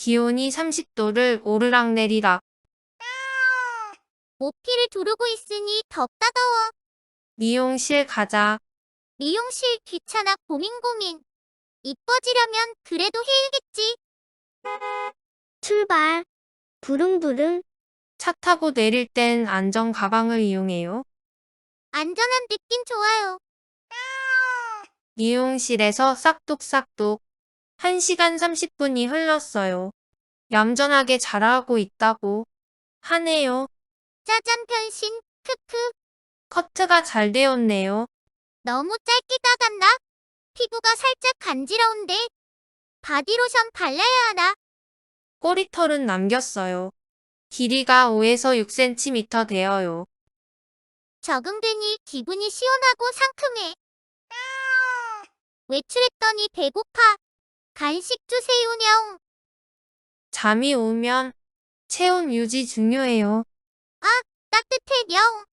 기온이 30도를 오르락내리락. 모피를 두르고 있으니 덥다 더워. 미용실 가자. 미용실 귀찮아 고민 고민. 이뻐지려면 그래도 해야겠지. 출발. 부릉부릉. 차 타고 내릴 땐 안전 가방을 이용해요. 안전한 느낌 좋아요. 미용실에서 싹둑싹둑 1시간 30분이 흘렀어요. 얌전하게 잘하고 있다고 하네요. 짜잔 변신. 크크. 커트가 잘 되었네요. 너무 짧게 까갔나? 피부가 살짝 간지러운데. 바디로션 발라야 하나? 꼬리털은 남겼어요. 길이가 5에서 6cm 되어요. 적응되니 기분이 시원하고 상큼해. 외출했더니 배고파. 간식 주세요 냥. 잠이 오면 체온 유지 중요해요. 따뜻해 냥.